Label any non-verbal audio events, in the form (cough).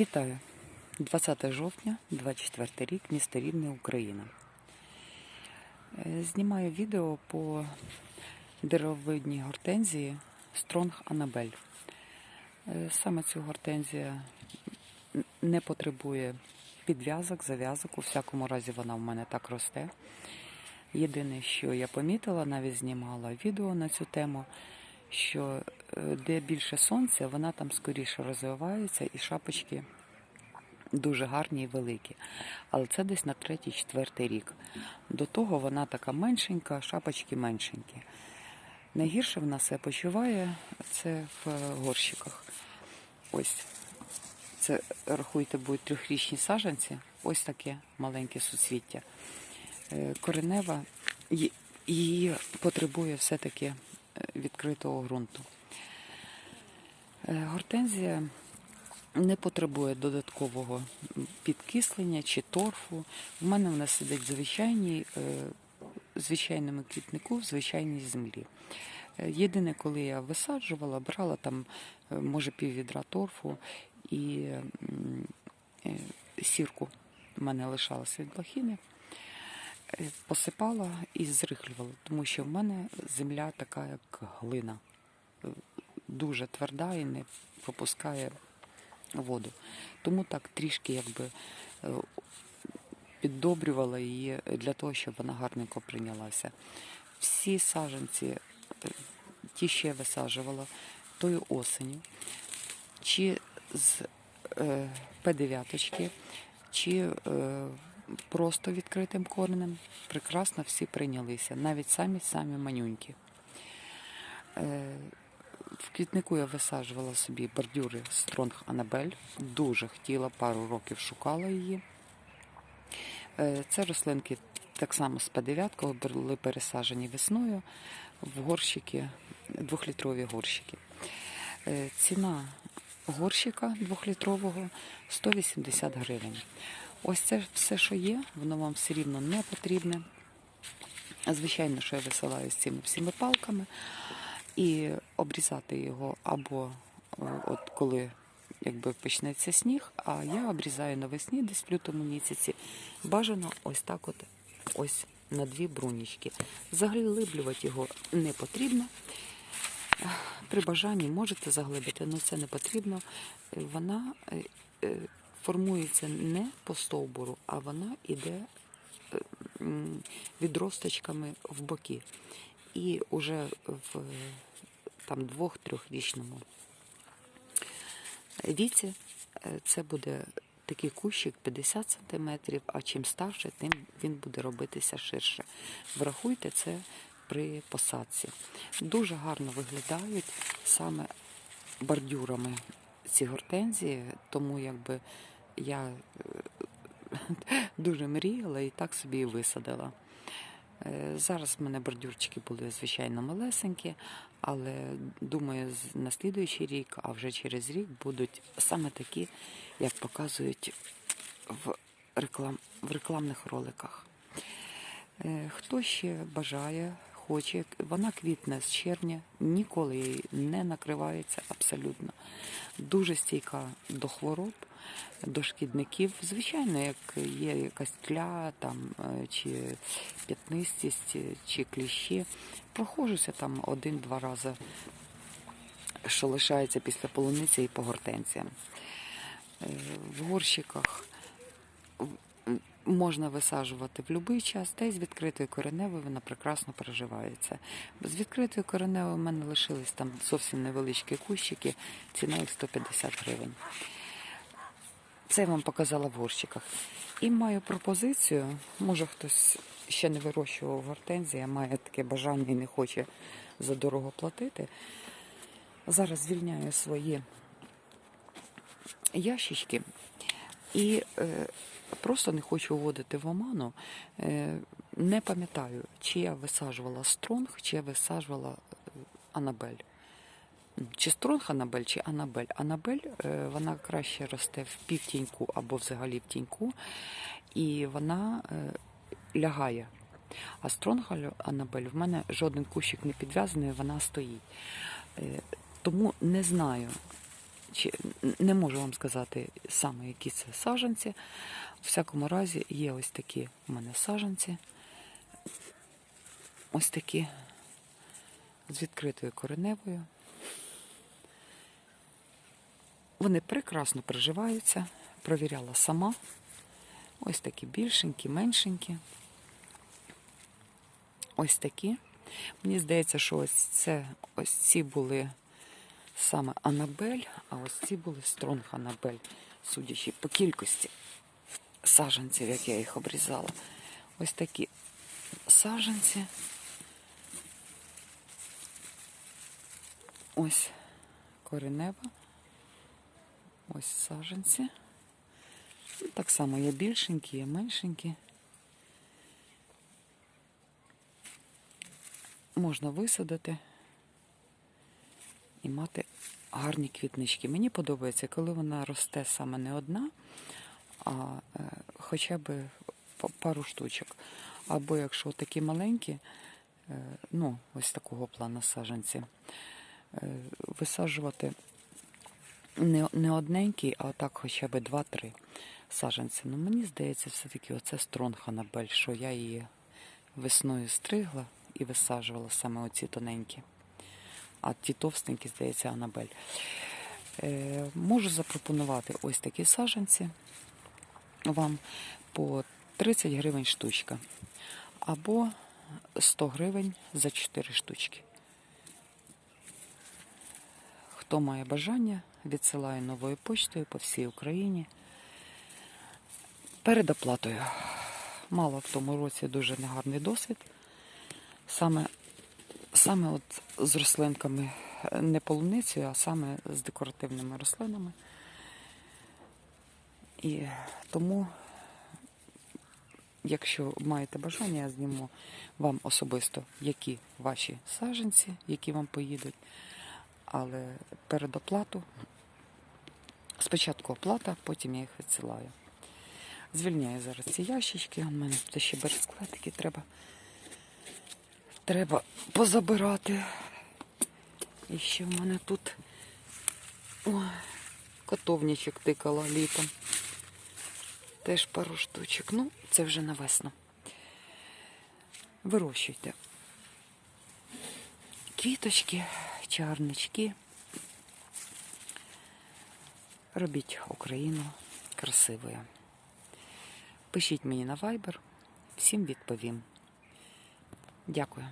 Вітаю! 20 жовтня, 24 рік, місто Рівне, Україна. Е, Знімаю відео по деревовидній гортензії Стронг Анабель. Е, Саме ця гортензія не потребує підв'язок, зав'язок. У всякому разі вона в мене так росте. Єдине, що я помітила, навіть знімала відео на цю тему, що де більше сонця, вона там скоріше розвивається і шапочки дуже гарні і великі. Але це десь на третій-четвертий рік. До того вона така меншенька, шапочки меншенькі. Найгірше вона себе почуває це в е, горщиках. Ось. Це, рахуйте, будуть трьохрічні саджанці. Ось таке маленьке суцвіття. Е, Коренева її потребує все-таки е, відкритого ґрунту. Е, Гортензія не потребує додаткового підкислення чи торфу. В мене вона сидить в звичайній, е, звичайному квітнику, в звичайній землі. Е, Єдине, коли я висаджувала, брала там, може, пів відра торфу і сірку в мене лишалася від лохіни. Е, Посипала і зрихлювала, тому що в мене земля така, як глина, дуже тверда і не пропускає воду. Тому так трішки якби е, піддобрювала її для того, щоб вона гарненько прийнялася. Всі саджанці, е, ті, я висаджувала тою осені, чи з е, П9, чи е, просто відкритим коренем, прекрасно всі прийнялися, навіть самі самі манюнькі. Е, в квітнику я висаджувала собі бордюри Стронг Анабель. Дуже хотіла, пару років шукала її. Е, Це рослинки так само з П9 були пересаджені весною в горщики, двохлітрові горщики. Е, Ціна горщика двохлітрового 180 гривень. Ось це все, що є, воно вам все рівно не потрібне. Звичайно, що я висилаю з цими всіми палками і обрізати його або е, от коли якби почнеться сніг, а я обрізаю навесні, десь в лютому місяці. Бажано ось так от ось на дві брунічки. Заглиблювати його не потрібно. При бажанні можете заглибити, але це не потрібно. Вона е, е, формується не по стовбуру, а вона йде відросточками в боки. І вже в там двох-трьохрічному віці е, це буде такий кущик 50 см, а чим старше, тим він буде робитися ширше. Врахуйте це при посадці. Дуже гарно виглядають саме бордюрами ці гортензії, тому якби я е, (laughs) дуже мріяла і так собі і висадила. Е, Зараз в мене бордюрчики були звичайно малесенькі, але думаю, на слідуючий рік, а вже через рік будуть саме такі, як показують в, реклам, в рекламних роликах. Е, Хто ще бажає, хоче, вона квітне з червня, ніколи їй не накривається абсолютно. Дуже стійка до хвороб, до шкідників. Звичайно, як є якась тля там, е, чи п'ятнистість, чи кліщі, прохожуся там один-два рази, що лишається після полуниці і по гортенціям. Е, В горщиках можна висаджувати в будь-який час, та й з відкритою кореневою вона прекрасно переживається. З відкритою кореневою в мене лишились там зовсім невеличкі кущики, ціна їх 150 гривень. Це я вам показала в горщиках. І маю пропозицію, може хтось ще не вирощував гортензії, а має таке бажання і не хоче за дорого платити. Зараз звільняю свої ящички і е, просто не хочу вводити в оману. Е, не пам'ятаю, чи я висаджувала стронг, чи я висаджувала е, Анабель. Чи стронг Анабель, чи Анабель. Анабель е, вона краще росте в півтіньку або взагалі в тіньку, і вона лягає. А стронг Анабель в мене жоден кущик не підв'язаний, вона стоїть. Тому не знаю, чи не можу вам сказати саме, які це саженці. У всякому разі, є ось такі у мене саженці. Ось такі з відкритою кореневою. Вони прекрасно приживаються, провіряла сама. Ось такі більшенькі, меншенькі. Ось такі. Мені здається, що ось це ось ці були саме Анабель, а ось ці були Стронг Анабель, судячи по кількості саженців, як я їх обрізала. Ось такі саженці. Ось коренева. Ось саженці. Ну, Так само є більшенькі, є меншенькі. Можна висадити і мати гарні квітнички. Мені подобається, коли вона росте саме не одна, а е, хоча б пару штучок. Або якщо такі маленькі, е, ну, ось такого плану саджанці, е, висаджувати не, не одненький, а так хоча б два-три саджанці. Ну, мені здається, все-таки оце Стронг Анабель, що я її весною стригла і висаджувала саме оці тоненькі. А ті товстенькі, здається, Анабель. Е, можу запропонувати ось такі саджанці вам по 30 гривень штучка. Або 100 гривень за 4 штучки. Хто має бажання, відсилаю новою почтою по всій Україні. Перед оплатою. Мала в тому році дуже негарний досвід. Саме, саме от з рослинками, е, не полуницею, а саме з декоративними рослинами. І тому, якщо маєте бажання, я зніму вам особисто, які ваші саджанці, які вам поїдуть. Але перед оплату, спочатку оплата, потім я їх відсилаю. Звільняю зараз ці ящички. У мене тут ще бересклетики треба. Треба позабирати. І ще в мене тут ой, котовничок тикала літом. Теж пару штучок. Ну, це вже на весну. Вирощуйте. Квіточки, чарнички. Робіть Україну красивою. Пишіть мені на Viber, всім відповім. Дякую.